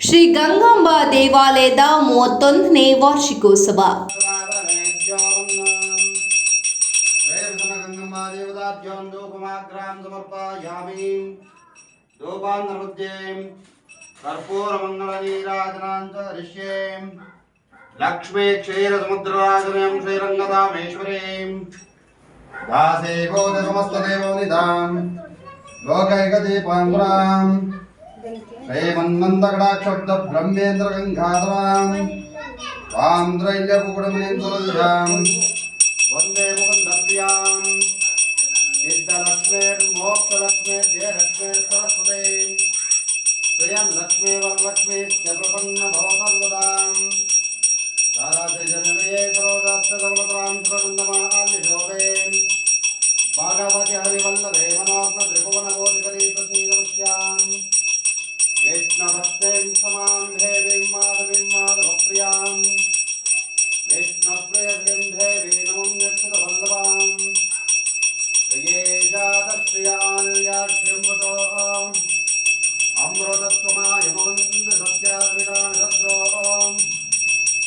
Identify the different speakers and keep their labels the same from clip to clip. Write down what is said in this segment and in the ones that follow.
Speaker 1: ಶ್ರೀ ಗಂಗಾಂಬಾ ದೇವಾಲಯದ ಮೂವತ್ತೊಂದನೇ ವಾರ್ಷಿಕೋತ್ಸವ
Speaker 2: गङ्गम्मादेवताभ्यां धूपमाग्रां समर्पयामि धूपान्तर्मध्यें कर्पूरमङ्गलनीराजनां च दृश्ये శ్రీమన్మందకటాక్షబ్ద బ్రహ్మేంద్ర గంగాధరాం వాంద్రైల్యపుకుడమేంద్రాం వందే ముకుందప్యాం సిద్ధలక్ష్మేర్ మోక్షలక్ష్మేర్ జయలక్ష్మేర్ సరస్వతే స్వయం లక్ష్మీ వరలక్ష్మీశ్చ ప్రసన్న భవ భాగవతి హరివల్లభే మనోజ్ఞ త్రిభువనమోదికరీ ప్రసీదమస్యాం वैष्णवस्तें समां देवीं माधवीं माधवप्रियाम् विष्णुप्रियगन्धेवी नमं यच्छुतवल्लभाम् प्रिये जातश्रियानुयाक्षिम्बतो अमृतत्वमायमवन्द सत्याद्विदां शत्रो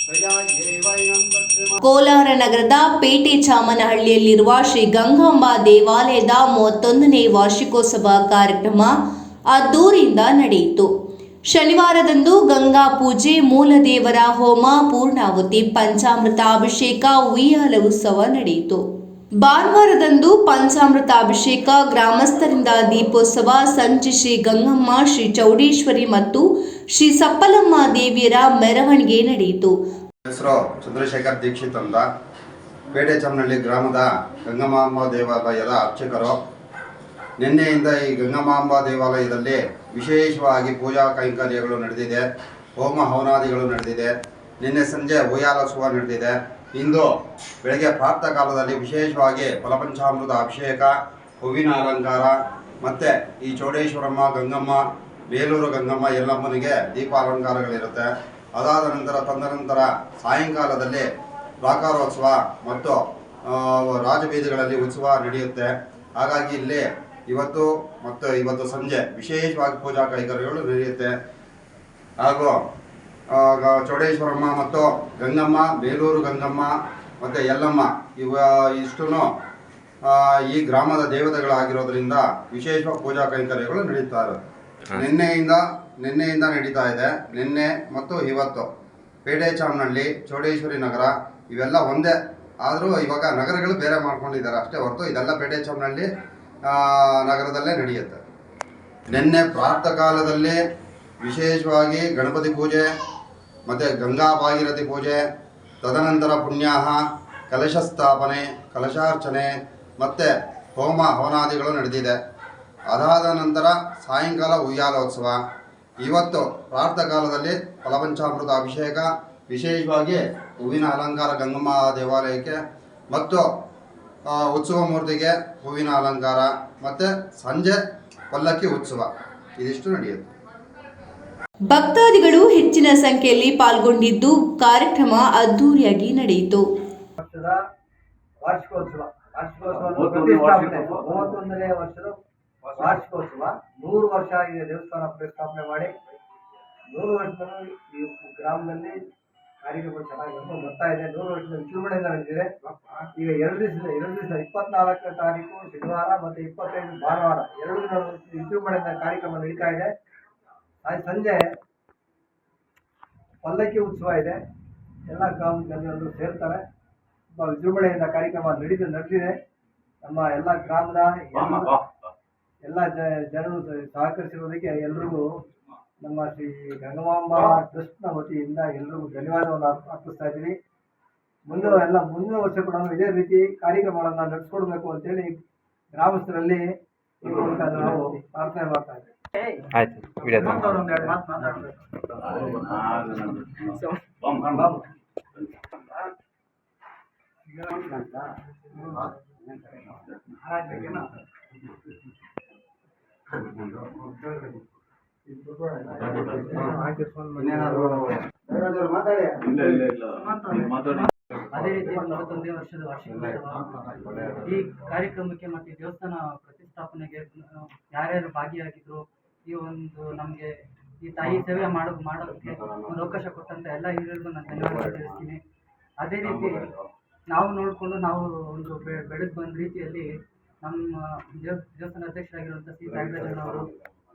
Speaker 2: प्रियायैवैनं दक्षिमा
Speaker 1: ಕೋಲಾರ ನಗರದ ಪೇಟೆ ಚಾಮನಹಳ್ಳಿಯಲ್ಲಿರುವ ಶ್ರೀ ಗಂಗಾಂಬಾ ದೇವಾಲಯದ ಮೂವತ್ತೊಂದನೇ ವಾರ್ಷಿಕೋತ್ಸವ ಕಾರ್ಯಕ್ರಮ ಅದ್ದೂರಿಯಿಂದ ನಡೆಯಿತು. ಶನಿವಾರದಂದು ಗಂಗಾ ಪೂಜೆ, ಮೂಲದೇವರ ಹೋಮ ಪೂರ್ಣಾವತಿ ಪಂಚಾಮೃತ ಅಭಿಷೇಕ ಉಯ್ಯಾಲ ಉತ್ಸವ ನಡೆಯಿತು. ಭಾನುವಾರದಂದು ಪಂಚಾಮೃತ ಅಭಿಷೇಕ ಗ್ರಾಮಸ್ಥರಿಂದ ದೀಪೋತ್ಸವ, ಸಂಜೆ ಶ್ರೀ ಗಂಗಮ್ಮ, ಶ್ರೀ ಚೌಡೇಶ್ವರಿ ಮತ್ತು ಶ್ರೀ ಸಪ್ಪಲಮ್ಮ ದೇವಿಯರ ಮೆರವಣಿಗೆ ನಡೆಯಿತು.
Speaker 2: ಹೆಸರು ಚಂದ್ರಶೇಖರ್ ದೀಕ್ಷಿತ್ ಅಂತ. ಪೇಟೆ ಗ್ರಾಮದ ಗಂಗಮ್ಮ ದೇವಾಲಯದ ಅರ್ಚಕರು. ನಿನ್ನೆಯಿಂದ ಈ ಗಂಗಮಾಂಬ ದೇವಾಲಯದಲ್ಲಿ ವಿಶೇಷವಾಗಿ ಪೂಜಾ ಕೈಂಕರ್ಯಗಳು ನಡೆದಿದೆ, ಹೋಮ ಹವನಾದಿಗಳು ನಡೆದಿದೆ, ನಿನ್ನೆ ಸಂಜೆ ಉಯ್ಯಾಲೋತ್ಸವ ನಡೆದಿದೆ. ಇಂದು ಬೆಳಗ್ಗೆ ಪ್ರಾಪ್ತ ಕಾಲದಲ್ಲಿ ವಿಶೇಷವಾಗಿ ಫಲಪಂಚಾಮೃತ ಅಭಿಷೇಕ, ಹೂವಿನ ಅಲಂಕಾರ, ಮತ್ತು ಈ ಚೌಡೇಶ್ವರಮ್ಮ, ಗಂಗಮ್ಮ, ಬೇಲೂರು ಗಂಗಮ್ಮ ಎಲ್ಲಮ್ಮನಿಗೆ ದೀಪಾಲಂಕಾರಗಳಿರುತ್ತೆ. ಅದಾದ ನಂತರ ತದನಂತರ ಸಾಯಂಕಾಲದಲ್ಲಿ ಪ್ರಾಕಾರೋತ್ಸವ ಮತ್ತು ರಾಜಬೀದಿಗಳಲ್ಲಿ ಉತ್ಸವ ನಡೆಯುತ್ತೆ. ಹಾಗಾಗಿ ಇಲ್ಲಿ ಇವತ್ತು ಮತ್ತು ಇವತ್ತು ಸಂಜೆ ವಿಶೇಷವಾಗಿ ಪೂಜಾ ಕೈಕರ್ಯಗಳು ನಡೆಯುತ್ತೆ. ಹಾಗೂ ಚೌಡೇಶ್ವರಮ್ಮ ಮತ್ತು ಗಂಗಮ್ಮ ಬೇಲೂರು ಗಂಗಮ್ಮ ಮತ್ತು ಯಲ್ಲಮ್ಮ ಇವ ಇಷ್ಟು ಈ ಗ್ರಾಮದ ದೇವತೆಗಳಾಗಿರೋದ್ರಿಂದ ವಿಶೇಷವಾಗಿ ಪೂಜಾ ಕೈಂಕರ್ಯಗಳು ನಡೀತಾ ಇರುತ್ತೆ ನಿನ್ನೆಯಿಂದ ನಿನ್ನೆಯಿಂದ ನಡೀತಾ ಇದೆ. ನಿನ್ನೆ ಮತ್ತು ಇವತ್ತು ಪೇಟೆ ಚಾಮನಹಳ್ಳಿ ಚೌಡೇಶ್ವರಿ ನಗರ ಇವೆಲ್ಲ ಒಂದೇ. ಆದರೂ ಇವಾಗ ನಗರಗಳು ಬೇರೆ ಮಾಡ್ಕೊಂಡಿದ್ದಾರೆ ಅಷ್ಟೇ ಹೊರತು. ಇದೆಲ್ಲ ಪೇಟೆ ಚಾಮನಹಳ್ಳಿ ನಗರದಲ್ಲೇ ನಡೆಯುತ್ತೆ. ನಿನ್ನೆ ಪ್ರಾತಃ ಕಾಲದಲ್ಲಿ ವಿಶೇಷವಾಗಿ ಗಣಪತಿ ಪೂಜೆ, ಮತ್ತು ಗಂಗಾ ಭಾಗೀರಥಿ ಪೂಜೆ, ತದನಂತರ ಪುಣ್ಯಾಹ, ಕಲಶ ಸ್ಥಾಪನೆ, ಕಲಶಾರ್ಚನೆ, ಮತ್ತು ಹೋಮ ಹವನಾದಿಗಳು ನಡೆದಿದೆ. ಅದಾದ ನಂತರ ಸಾಯಂಕಾಲ ಉಯ್ಯಾಲೋತ್ಸವ. ಇವತ್ತು ಪ್ರಾತಃ ಕಾಲದಲ್ಲಿ ಫಲಪಂಚಾಮೃತ ಅಭಿಷೇಕ, ವಿಶೇಷವಾಗಿ ಹೂವಿನ ಅಲಂಕಾರ ಗಂಗಮ್ಮ ದೇವಾಲಯಕ್ಕೆ, ಮತ್ತು ಉತ್ಸವ ಮೂರ್ತಿಗೆ ಹೂವಿನ ಅಲಂಕಾರ ಮತ್ತೆ ಸಂಜೆ ಪಲ್ಲಕ್ಕಿ ಉತ್ಸವ. ಇದಿಷ್ಟು ನಡೆಯುತ್ತೆ.
Speaker 1: ಭಕ್ತಾದಿಗಳು ಹೆಚ್ಚಿನ ಸಂಖ್ಯೆಯಲ್ಲಿ ಪಾಲ್ಗೊಂಡಿದ್ದು ಕಾರ್ಯಕ್ರಮ ಅದ್ದೂರಿಯಾಗಿ ನಡೆಯಿತು.
Speaker 3: ವರ್ಷದ ವಾರ್ಷಿಕೋತ್ಸವ. ವಾರ್ಷಿಕೋತ್ಸವ
Speaker 4: ಮೂವತ್ತೊಂದನೇ
Speaker 3: ಪ್ರತಿಷ್ಠಾಪನೆ
Speaker 4: ವಾರ್ಷಿಕೋತ್ಸವ.
Speaker 3: ಮೂವತ್ತೊಂದನೇ ವರ್ಷದ ವಾರ್ಷಿಕೋತ್ಸವ. ನೂರು ವರ್ಷ ಆಗಿದೆ ದೇವಸ್ಥಾನ ಪ್ರತಿಷ್ಠಾಪನೆ ಮಾಡಿ. ನೂರು ವರ್ಷದಲ್ಲಿ ಈ ಗ್ರಾಮದಲ್ಲಿ ಕಾರ್ಯಕ್ರಮಗಳು ಚೆನ್ನಾಗಿ ನಡ್ಕೊಂಡು ಬರ್ತಾ ಇದೆ. ನೂರು ವರ್ಷದ ವಿಜೃಂಭಣೆಯಿಂದ ನಡೆದಿದೆ ಈಗ ಎರಡು ದಿವಸ ಎರಡು ದಿವಸ ಇಪ್ಪತ್ನಾಲ್ಕನೇ ತಾರೀಕು ಶನಿವಾರ ಮತ್ತೆ ಇಪ್ಪತ್ತೈದು ಭಾನುವಾರ ಎರಡು ದಿನ ವಿಜೃಂಭಣೆಯಿಂದ ಕಾರ್ಯಕ್ರಮ ನಡೀತಾ ಇದೆ. ಆಯ್ತು ಸಂಜೆ ಪಲ್ಲಕ್ಕಿ ಉತ್ಸವ ಇದೆ. ಎಲ್ಲ ಗ್ರಾಮದಲ್ಲಿ ಜನರು ಸೇರ್ತಾರೆ. ತುಂಬ ವಿಜೃಂಭಣೆಯಿಂದ ಕಾರ್ಯಕ್ರಮ ನಡೀತು ನಡೆದಿದೆ. ನಮ್ಮ ಎಲ್ಲ ಗ್ರಾಮದ ಎಲ್ಲ- ಎಲ್ಲ ಜ ಜನರು ಸಹಕರಿಸಿರೋದಕ್ಕೆ ಎಲ್ರಿಗೂ ನಮ್ಮ ಶ್ರೀ ಗಂಗಮಾಂಬ ಟ್ರಸ್ಟ್ನ ವತಿಯಿಂದ ಎಲ್ಲರಿಗೂ ಧನ್ಯವಾದವನ್ನು ಅರ್ಪ- ಅರ್ಪಿಸ್ತಾ ಇದ್ದೀವಿ. ಮುಂದೆ ಎಲ್ಲ ಮುಂದಿನ ವರ್ಷ ಕೂಡ ಇದೇ ರೀತಿ ಕಾರ್ಯಕ್ರಮಗಳನ್ನು ನಡೆಸ್ಕೊಡ್ಬೇಕು ಅಂತೇಳಿ ಗ್ರಾಮಸ್ಥರಲ್ಲಿ ಈ ಮೂಲಕ ನಾವು ಪ್ರಾರ್ಥನೆ ಮಾಡ್ತಾ ಇದ್ದೀವಿ.
Speaker 4: ಆಯ್ತು
Speaker 5: ಅದೇ ರೀತಿ ಮೂವತ್ತೊಂದನೇ ವರ್ಷದ ವಾರ್ಷಿಕೋತ್ಸವ ಈ ಕಾರ್ಯಕ್ರಮಕ್ಕೆ ಮತ್ತೆ ದೇವಸ್ಥಾನ ಪ್ರತಿಷ್ಠಾಪನೆಗೆ ಯಾರ್ಯಾರು ಭಾಗಿಯಾಗಿದ್ರು ಈ ಒಂದು ನಮಗೆ ಈ ತಾಯಿ ಸೇವೆ ಮಾಡೋ ಮಾಡೋದಕ್ಕೆ ಒಂದು ಅವಕಾಶ ಕೊಟ್ಟಂತ ಎಲ್ಲ ಹಿರಿಯರಿಗೂ ನಾನು ಧನ್ಯವಾದ ತಿಳಿಸ್ತೀನಿ ಅದೇ ರೀತಿ ನಾವು ನೋಡಿಕೊಂಡು ನಾವು ಒಂದು ಬೆಳೆದು ಬಂದ ರೀತಿಯಲ್ಲಿ ನಮ್ಮ ದೇವ ದೇವಸ್ಥಾನ ಅಧ್ಯಕ್ಷರಾಗಿರುವಂಥ ಸಿ ತ್ಯಾಗರಾಜನ್ ಅವರು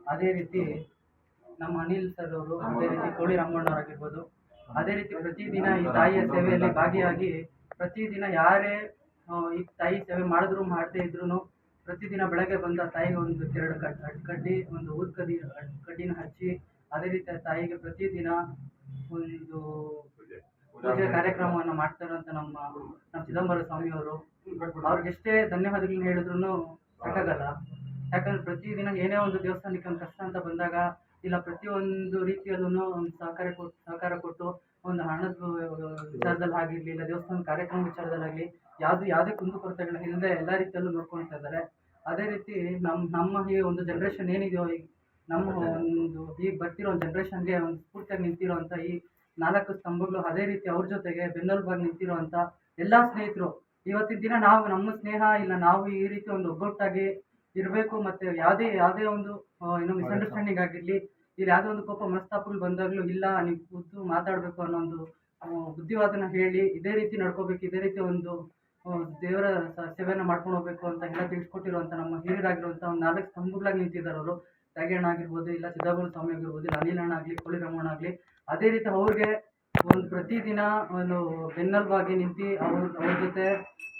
Speaker 5: ಅದೇ ರೀತಿ ನಮ್ಮ ಅನಿಲ್ ಸರ್ ಅವರು ಅದೇ ರೀತಿ ಕೋಳಿ ರಾಮಣ್ಣವರಾಗಿರ್ಬೋದು ಅದೇ ರೀತಿ ಪ್ರತಿದಿನ ಈ ತಾಯಿಯ ಸೇವೆಯಲ್ಲಿ ಭಾಗಿಯಾಗಿ ಪ್ರತಿದಿನ ಯಾರೇ ಈ ತಾಯಿ ಸೇವೆ ಮಾಡಿದ್ರು ಮಾಡದೇ ಇದ್ರು ಪ್ರತಿದಿನ ಬೆಳಗ್ಗೆ ಬಂದ ತಾಯಿಗೆ ಒಂದು ಕಡ್ ಅಡ್ ಕಡ್ಡಿ ಒಂದು ಊದ್ ಕಡ್ಡಿ ಕಡ್ಡಿನ ಹಚ್ಚಿ ಅದೇ ರೀತಿ ತಾಯಿಗೆ ಪ್ರತಿದಿನ ಒಂದು ಪೂಜೆ. ಕಾರ್ಯಕ್ರಮವನ್ನು ಮಾಡ್ತಾರಂತ ನಮ್ಮ ನಮ್ಮ ಚಿದಂಬರ ಸ್ವಾಮಿಯವರು. ಅವ್ರಿಗೆಷ್ಟೇ ಧನ್ಯವಾದಗಳನ್ನ ಹೇಳಿದ್ರು ಸಾಕಾಗಲ್ಲ ಯಾಕಂದ್ರೆ ಪ್ರತಿದಿನ ಏನೇ ಒಂದು ದೇವಸ್ಥಾನಕ್ಕೆ ಒಂದು ಕಷ್ಟ ಅಂತ ಬಂದಾಗ ಇಲ್ಲ, ಪ್ರತಿಯೊಂದು ರೀತಿಯಲ್ಲೂ ಒಂದು ಸಹಕಾರ ಕೊಟ್ಟು ಸಹಕಾರ ಕೊಟ್ಟು ಒಂದು ಹಣದ ವಿಚಾರದಲ್ಲಿ ಆಗಿರಲಿ, ಇಲ್ಲ ದೇವಸ್ಥಾನ ಕಾರ್ಯಕ್ರಮ ವಿಚಾರದಲ್ಲಾಗಲಿ ಯಾವುದು, ಯಾವುದೇ ಕುಂದುಕೊರತೆಗಳನ್ನ ಇಲ್ಲದೆ ಎಲ್ಲ ರೀತಿಯಲ್ಲೂ ನೋಡ್ಕೊಳ್ತಾ ಇದ್ದಾರೆ. ಅದೇ ರೀತಿ ನಮ್ಮ ನಮ್ಮ ಈ ಒಂದು ಜನ್ರೇಷನ್ ಏನಿದೆಯೋ ಈಗ ನಮ್ಮ ಒಂದು ಈಗ ಬರ್ತಿರೋ ಒಂದು ಜನ್ರೇಷನ್ಗೆ ಒಂದು ಸ್ಫೂರ್ತಿಯಾಗಿ ನಿಂತಿರೋವಂಥ ಈ ನಾಲ್ಕು ಸ್ತಂಭಗಳು ಅದೇ ರೀತಿ ಅವ್ರ ಜೊತೆಗೆ ಬೆನ್ನೆಲುಬಾಗಿ ನಿಂತಿರೋವಂಥ ಎಲ್ಲ ಸ್ನೇಹಿತರು, ಇವತ್ತಿನ ದಿನ ನಾವು ನಮ್ಮ ಸ್ನೇಹ ಇಲ್ಲ, ನಾವು ಈ ರೀತಿ ಒಂದು ಒಗ್ಗಟ್ಟಾಗಿ ಇರಬೇಕು ಮತ್ತೆ ಯಾವುದೇ ಯಾವುದೇ ಒಂದು ಏನೋ ಮಿಸ್ಅಂಡರ್ಸ್ಟ್ಯಾಂಡಿಂಗ್ ಆಗಿರಲಿ ಇಲ್ಲಿ ಯಾವುದೇ ಒಂದು ಕೋಪ ಮನಸ್ತಾಪಗಳು ಬಂದಾಗಲೂ ಇಲ್ಲ ನೀವು ಕೂತು ಮಾತಾಡಬೇಕು ಅನ್ನೋ ಒಂದು ಬುದ್ಧಿವಾದನ ಹೇಳಿ ಇದೇ ರೀತಿ ನಡ್ಕೋಬೇಕು ಇದೇ ರೀತಿ ಒಂದು ದೇವರ ಸೇವೆಯನ್ನು ಮಾಡ್ಕೊಂಡು ಹೋಗ್ಬೇಕು ಅಂತ ಎಲ್ಲ ತಿಳಿಸ್ಕೊಟ್ಟಿರುವಂಥ ನಮ್ಮ ಹಿರಿಯರಾಗಿರುವಂಥ ಒಂದು ನಾಲ್ಕು ಸ್ತಂಭಗಳಾಗಿ ನಿಂತಿದ್ದಾರೆ ಅವರು. ತ್ಯಾಗಣ್ಣ ಆಗಿರ್ಬೋದು ಇಲ್ಲ ಚಿದಾಬುರ ಸ್ವಾಮಿ ಆಗಿರ್ಬೋದು ಇಲ್ಲ ಅನಿಲಣ್ಣ ಆಗಲಿ ಕೋಳಿ ರಮಣ ಆಗಲಿ ಅದೇ ರೀತಿ ಅವ್ರಿಗೆ ಒಂದು ಪ್ರತಿದಿನ ಒಂದು ಬೆನ್ನೆಲುಬಾಗಿ ನಿಂತು ಅವ್ರ ಅವ್ರ ಜೊತೆ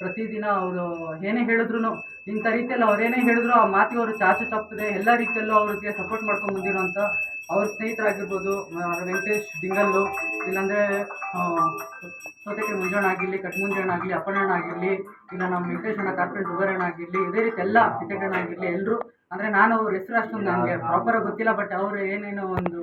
Speaker 5: ಪ್ರತಿದಿನ ಅವರು ಏನೇ ಹೇಳಿದ್ರು ಇಂಥ ರೀತಿಯಲ್ಲಿ ಅವ್ರೇನೇ ಹೇಳಿದ್ರು ಆ ಮಾತಿಗೆ ಅವರು ಚಾಚು ತಪ್ಪದೆ ಎಲ್ಲ ರೀತಿಯಲ್ಲೂ ಅವ್ರಿಗೆ ಸಪೋರ್ಟ್ ಮಾಡ್ಕೊಂಡು ಬಂದಿರೋಂಥ ಅವ್ರ ಸ್ನೇಹಿತರಾಗಿರ್ಬೋದು ವೆಂಕಟೇಶ್ ಡಿಂಗಲ್ಲು, ಇಲ್ಲಾಂದರೆ ಸೋತಕ್ಕೆ ಮುಂಜಾಣ ಆಗಿರಲಿ ಕಟ್ಮುಂಜಾಣ ಆಗಲಿ ಅಪ್ಪಣ್ಣ ಆಗಿರಲಿ, ಇಲ್ಲ ನಮ್ಮ ವೆಂಕಟೇಶ್ ಅಣ್ಣ ಕಾರ್ಪೆಂಟ್ ಉಬರಣ್ಣ ಆಗಿರಲಿ, ಇದೇ ರೀತಿ ಎಲ್ಲ ಟಿಕೆಟಣ್ಣ ಆಗಿರಲಿ ಎಲ್ಲರೂ ಅಂದರೆ ನಾನು ಅವ್ರ ಹೆಸರು ಅಷ್ಟೊಂದು ನನಗೆ ಪ್ರಾಪರಾಗಿ ಗೊತ್ತಿಲ್ಲ ಬಟ್ ಅವರು ಏನೇನೋ ಒಂದು